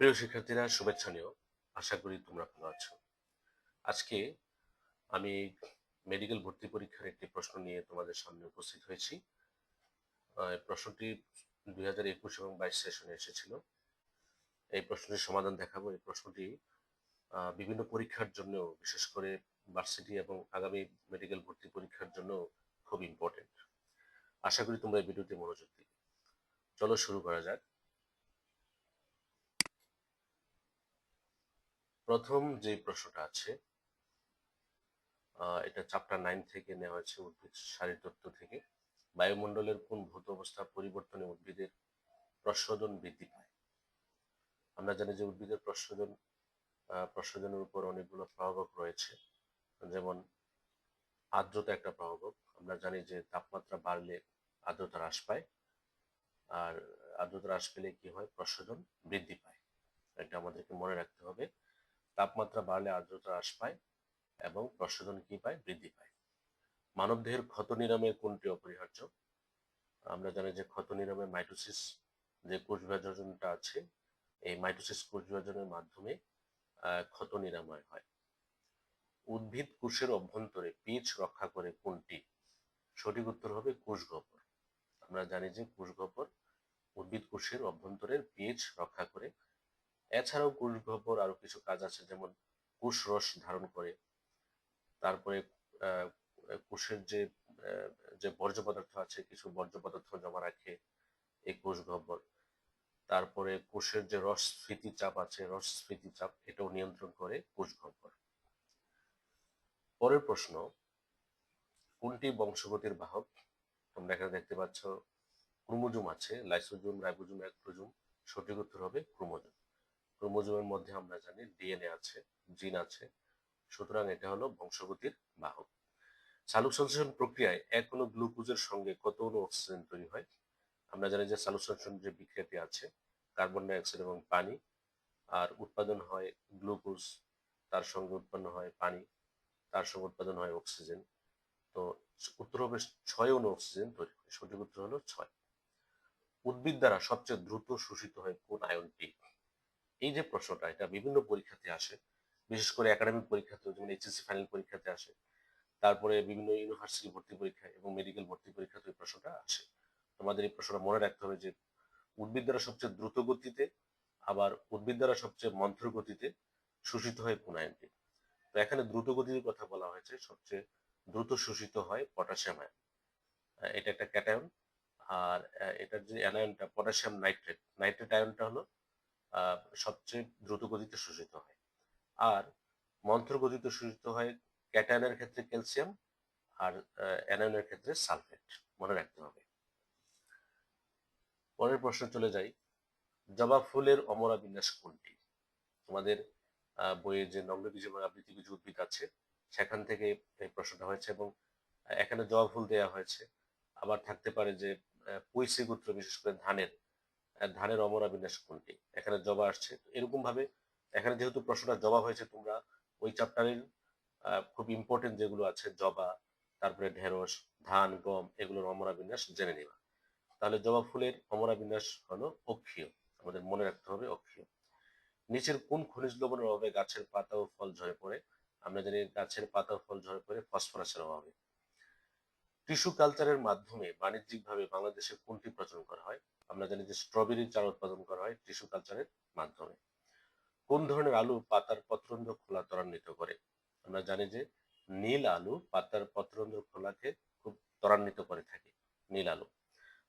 প্রিয় শিক্ষার্থীরা, শুভেচ্ছা নিও আশা করি তোমরা ভালো আছো। আজকে আমি মেডিকেল ভর্তি পরীক্ষার একটি প্রশ্ন নিয়ে তোমাদের সামনে উপস্থিত হয়েছি। প্রশ্নটি দুই হাজার একুশ এবং বাইশ সেশনে এসেছিল। এই প্রশ্নটির সমাধান দেখাবো। এই প্রশ্নটি বিভিন্ন পরীক্ষার জন্য বিশেষ করে ভার্সিটি এবং আগামী মেডিকেল ভর্তি পরীক্ষার জন্য খুব ইম্পর্টেন্ট আশা করি তোমরা এই ভিডিওতে মনোযোগ দিবে। চলো শুরু করা যাক। প্রথম যে প্রশ্নটা আছে এটা চ্যাপ্টার নাইন থেকে নেওয়া হয়েছে উদ্ভিদ শারীরতত্ত্ব থেকে। বায়ুমণ্ডলের কোন ভূত অবস্থা পরিবর্তনে উদ্ভিদের প্রস্রদন বৃদ্ধি পায়? আমরা জানি যে উদ্ভিদের আহ, প্রস্রদনের উপর অনেকগুলো প্রভাবক রয়েছে। যেমন আর্দ্রতা একটা প্রভাবক। আমরা জানি যে তাপমাত্রা বাড়লে আর্দ্রতা হ্রাস পায়। আর আর্দ্রতা হ্রাস পেলে কি হয়? প্রস্রদন বৃদ্ধি পায়। এটা আমাদেরকে মনে রাখতে হবে। তাপমাত্রা বাড়লে আর্দ্রতা হ্রাস পায় এবং প্রশোধন কি পায়? বৃদ্ধি পায়। মানবদেহের ক্ষত নিরাময়ের কোনটি অপরিহার্য? আমরা জানি যে ক্ষত নিরাময় মাইটোসিস যে কোষ বিভাজনটা আছে, এই মাইটোসিস কোষ বিভাজনের মাধ্যমে ক্ষত নিরাময় হয়। উদ্ভিদ কোষের অভ্যন্তরে পিচ রক্ষা করে কোনটি? সঠিক উত্তর হবে কোষ গহ্বর। আমরা জানি যে কোষ গহ্বর উদ্ভিদ কোষের অভ্যন্তরের পিচ রক্ষা করে এছাড়াও কোষ গহ্বর আরও কিছু কাজ আছে, যেমন কোষ রস ধারণ করে। তারপরে কোষের যে যে বর্জ্য পদার্থ আছে, কিছু বর্জ্য পদার্থ জমা রাখে এই কোষ গহ্বর তারপরে কোষের যে রস স্ফীতি চাপ আছে রস স্ফীতি চাপ, এটাও নিয়ন্ত্রণ করে কোষ গহ্বর পরের প্রশ্ন, কোনটি বংশগতির বাহক? তোমরা এখানে দেখতে পাচ্ছ, ক্রোমোজোম আছে, লাইসোজোম, রাইবোজোম অ্যাক্টোজোম সঠিক উত্তর হবে ক্রোমোজোম। ক্রোমোজোমের মধ্যে আমরা জানি ডিএনএ আছে, জিন আছে। সুতরাং এটা হলো বংশগতির বাহক। সালোক সংশ্লেষণ প্রক্রিয়ায় এক অণু গ্লুকোজের সঙ্গে কত অণু অক্সিজেন তৈরি হয়? আমরা জানি যে সালোক সংশ্লেষণ যে বিক্রিয়াটি আছে, কার্বন ডাই অক্সাইড এবং পানি, আর উৎপাদন হয় গ্লুকোজ, তার সঙ্গে উৎপন্ন হয় পানি, তার সঙ্গে উৎপাদন হয় অক্সিজেন। তো উত্তর হবে ছয় অণু অক্সিজেন তৈরি হয়। সঠিক উত্তর হলো ছয়। উদ্ভিদ দ্বারা সবচেয়ে দ্রুত শোষিত হয় কোন আয়নটি? এই যে প্রশ্নটা, এটা বিভিন্ন পরীক্ষাতে আসে। বিশেষ করে একাডেমিক পরীক্ষাতে যেমন এইচএসসি ফাইনাল পরীক্ষাতে আসে, তারপরে বিভিন্ন ইউনিভার্সিটি ভর্তি পরীক্ষা এবং মেডিকেল ভর্তি পরীক্ষাতে এই প্রশ্নটা আসে। তোমাদের এই প্রশ্নটা মনে রাখতে হবে যে উদ্ভিদ দ্বারা সবচেয়ে দ্রুত গতিতে, আবার উদ্ভিদ দ্বারা সবচেয়ে মন্থর গতিতে শোষিত হয় কোন আয়নটি তো এখানে দ্রুত গতির কথা বলা হয়েছে, সবচেয়ে দ্রুত শোষিত হয় পটাশিয়াম আয়ন। এটা একটা ক্যাটায়ন আর এটার যে অ্যানায়নটা পটাশিয়াম নাইট্রেট নাইট্রেট আয়নটা হলো সবচেয়ে দ্রুত গতিতে শোষিত হয়। আর মন্থর গতিতে শোষিত হয় ক্যাটায়নের ক্ষেত্রে ক্যালসিয়াম আর অ্যানায়নের ক্ষেত্রে সালফেট। মনে রাখতে হবে। পরের প্রশ্ন চলে যাই। জবা ফুলের অমরা বিন্যাস কোনটি? তোমাদের বইয়ে যে নগ্নবীজ এবং আবৃত্তি বীজ উদ্ভিদ আছে, সেখান থেকে এই প্রশ্নটা হয়েছে এবং এখানে জবা ফুল দেওয়া হয়েছে। আবার থাকতে পারে যে পৈশি গোত্র, বিশেষ করে ধানের। ধানের অমরা বিন্যাস কোনটি? এখানে জবা আসছে। এরকম ভাবে এখানে যেহেতু প্রশ্নটা জবা হয়েছে, তোমরা ওই চ্যাপ্টারের খুব ইম্পর্টেন্ট যেগুলো আছে, জবা, তারপরে ঢেঁড়স, ধান, গম, এগুলোর অমরা বিন্যাস জেনে নিবা। তাহলে জবা ফুলের অমরা বিন্যাস হলো অক্ষীয়। আমাদের মনে রাখতে হবে অক্ষীয়। নিচের কোন খনিজ লবণের অভাবে গাছের পাতা ও ফল ঝরে পড়ে? আমরা জানি গাছের পাতা ও ফল ঝরে পড়ে ফসফরাসের অভাবে। টিস্যু কালচারের মাধ্যমে বাণিজ্যিকভাবে বাংলাদেশে কোনটি প্রচলন করা হয়? আমরা জানি যে স্ট্রবেরির চারা উৎপাদন করা হয় টিস্যু কালচারের মাধ্যমে। কোন ধরনের আলু পাতার পত্রন্ধ্র খোলা ত্বরান্বিত করে? আমরা জানি যে নীল আলু পাতার পত্রন্ধ্র খোলাকে খুব ত্বরান্বিত করে থাকে, নীল আলু।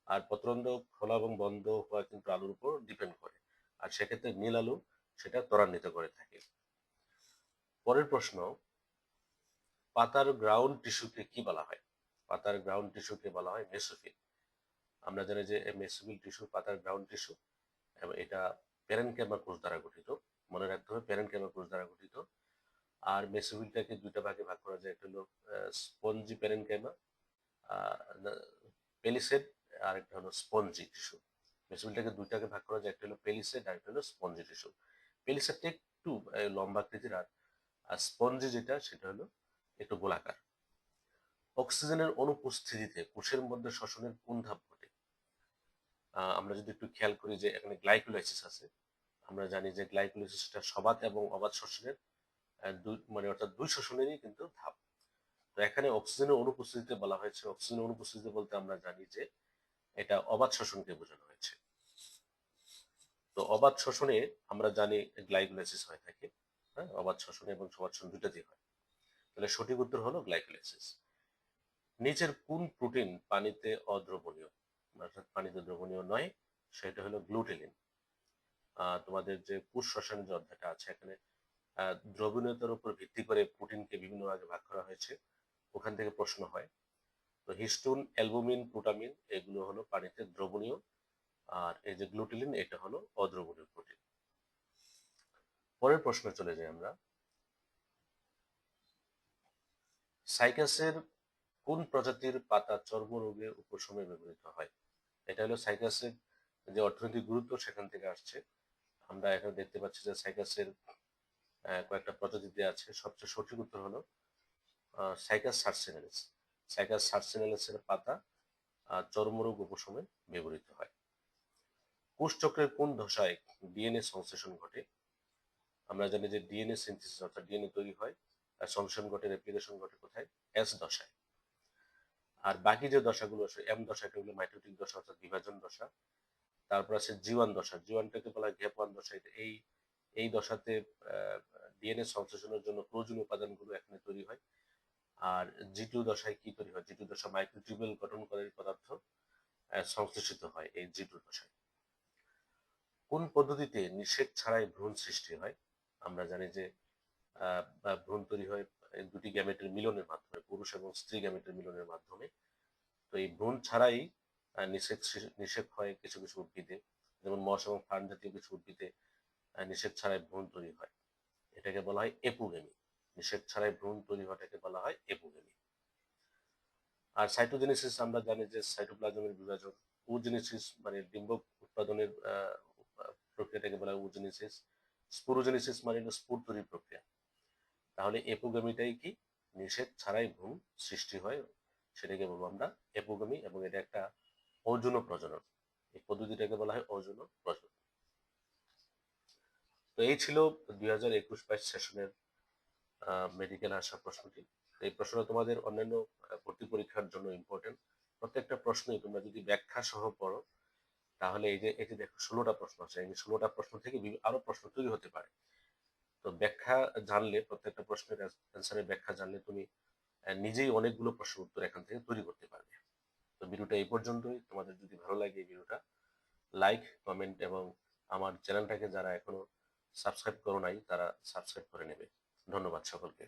আর পত্রন্ধ্র খোলা এবং বন্ধ হওয়া কিন্তু আলুর উপর ডিপেন্ড করে। আর সেক্ষেত্রে নীল আলু সেটা ত্বরান্বিত করে থাকে। পরের প্রশ্ন, পাতার গ্রাউন্ড টিস্যুকে কি বলা হয়? পাতার গ্রাউন্ড টিস্যুকে বলা হয় মেসোফিল আমরা জানি যে মেসোফিল টিস্যু পাতার গ্রাউন্ড টিস্যু এবং এটা প্যারেনক্যামা কোষ দ্বারা গঠিত, মনে রাখতে হবে প্যারেনক্যামা কোষ দ্বারা গঠিত। আর মেসোফিলটাকে দুইটা ভাগে ভাগ করা যায়, একটা হলো স্পঞ্জি প্যারেনক্যামা পেলিসেড আর একটা হলো স্পঞ্জি টিস্যু মেসোফিলটাকে দুইটাকে ভাগ করা যায়, একটা হলো পেলিসেড আর একটা হলো স্পঞ্জি টিস্যু পেলিসেডটা একটু লম্বা আকৃতির, আর স্পঞ্জি যেটা, সেটা হলো একটু গোলাকার। অক্সিজেনের অনুপস্থিতিতে কোষের মধ্যে শ্বসনের কোন ধাপ ঘটে? আমরা যদি একটু খেয়াল করি যে এখানে গ্লাইকোলাইসিস আছে, আমরা জানি যে গ্লাইকোলিসিসটা সবাত এবং অবাত শ্বসনের মানে অর্থাৎ দুই শ্বসনেরই কিন্তু ধাপ। তো এখানে অক্সিজেনের অনুপস্থিতিতে বলা হয়েছে, অক্সিজেনের অনুপস্থিতি বলতে আমরা জানি যে এটা অবাত শ্বসনকে বোঝানো হয়েছে। তো অবাত শোষণে আমরা জানি গ্লাইকোলাইসিস হয়ে থাকে হ্যাঁ? অবাত শোষণ এবং সবাত শোষণ দুটাতেই হয়। তাহলে সঠিক উত্তর হলো গ্লাইকোলাইসিস। নিচের কোন প্রোটিন পানিতে অদ্রবণীয়? অর্থাৎ পানিতে দ্রবণীয় নয়, সেটা হলো গ্লুটেলিন তোমাদের যে কোষ শ্বসনের যে অধ্যায়টা আছে এখানে দ্রবণীয়তার উপর ভিত্তি করে প্রোটিনকে বিভিন্ন ভাগে ভাগ করা হয়েছে। ওখান থেকে প্রশ্ন হয়, তো হিস্টোন অ্যালবুমিন প্রোটামিন এগুলো হলো পানিতে দ্রবণীয়, আর এই যে গ্লুটিলিন এটা হলো অদ্রবণীয় প্রোটিন পরের প্রশ্নে চলে যাই আমরা। সাইকাসের কোন প্রজাতির পাতা চর্মরোগের উপশমে ব্যবহৃত হয়? এটা হলো সাইকাসের যে অর্থনৈতিক গুরুত্ব সেখান থেকে আসছে। আমরা এখানে দেখতে পাচ্ছি যে সাইকাসের কয়েকটা প্রজাতিতে আছে। সবচেয়ে সঠিক উত্তর হলো সাইকাস সার্সেনালিস। সাইকাস সার্সেনালিসের পাতা চর্মরোগ উপশমে ব্যবহৃত হয়। কোষচক্রের কোন দশায় ডিএনএ সংশ্লেষণ ঘটে? আমরা জানি যে ডিএনএ সিনথেসিস অর্থাৎ ডিএনএ তৈরি হয় আর সংশ্লেষণ ঘটে, রেপ্লিকেশন ঘটে কোথায়? এস দশায়। আর বাকি যে দশাগুলো আছে এম দশা এটা হলো মাইটোটিক দশা অর্থাৎ বিভাজন দশা। তারপর আছে জীবান দশা। জীবানটাকে বলা হয়? ঘেপান দশা। এই এই দশাতে ডিএনএ সংশ্লেষণের জন্য প্রয়োজনীয় উপাদানগুলো এখানে তৈরি হয়। আর জিটু দশায় কি তৈরি হয়? জিটু দশা মাইক্রোটিউবেল গঠনকারী পদার্থ সংশ্লেষিত হয় এই জিটু দশায়। কোন পদ্ধতিতে নিষেধ ছাড়াই ভ্রূণ সৃষ্টি হয়? আমরা জানি যে ভ্রূণ তৈরি হয় দুটি গ্যামেটের মিলনের মাধ্যমে, পুরুষ এবং স্ত্রী গ্যামেটের মিলনের মাধ্যমে। এই ভ্রূণ ছাড়াই আহ, নিষেধ নিষেধ হয় কিছু কিছু উদ্ভিদে। যেমন মশ এবং ফার্ন জাতীয় কিছু উদ্ভিদে নিষেধ ছাড়াই ভ্রূণ তৈরি হয়। এটাকে বলা হয় এপুগেমি। নিষেধ ছাড়াই ভ্রূণ তৈরি হওয়াটাকে বলা হয় এপুগেমি। আর সাইটোজেনেসিস আমরা জানি যে সাইটোপ্লাজমের বিভাজন ওজেনেসিস মানে ডিম্ব উৎপাদনের প্রক্রিয়াটাকে বলা হয় ওজেনেসিস স্পোরোজেনেসিস মানে স্পুর তৈরির প্রক্রিয়া। তাহলে এপোগামিটাই কি? নিষেধ ছাড়াই ভ্রূণ সৃষ্টি হয়। সেটাকে বলব আমরা এপোগামি এবং এটা একটা অযৌন প্রজনন। এই পদ্ধতিটাকে বলা হয় অযৌন প্রজনন। তো এই ছিল দুই হাজার একুশ বাইশ সেশনের মেডিকেল আসা প্রশ্নটি। এই প্রশ্নটা তোমাদের অন্যান্য ভর্তি পরীক্ষার জন্য ইম্পর্টেন্ট প্রত্যেকটা প্রশ্নই তোমরা যদি ব্যাখ্যা সহ পড়ো, তাহলে এই যে এই যে দেখো ষোলোটা প্রশ্ন আছে, এই ষোলোটা প্রশ্ন থেকে আরও প্রশ্ন তৈরি হতে পারে। তো ব্যাখ্যা জানলে, প্রত্যেকটা প্রশ্নের অ্যান্সারের ব্যাখ্যা জানলে তুমি নিজেই অনেকগুলো প্রশ্ন উত্তর এখান থেকে তৈরি করতে পারবে। তো ভিডিওটা এই পর্যন্তই। তোমাদের যদি ভালো লাগে এই ভিডিওটা লাইক কমেন্ট এবং আমার চ্যানেলটাকে যারা এখনও সাবস্ক্রাইব করো নাই, তারা সাবস্ক্রাইব করে নেবে। ধন্যবাদ সকলকে।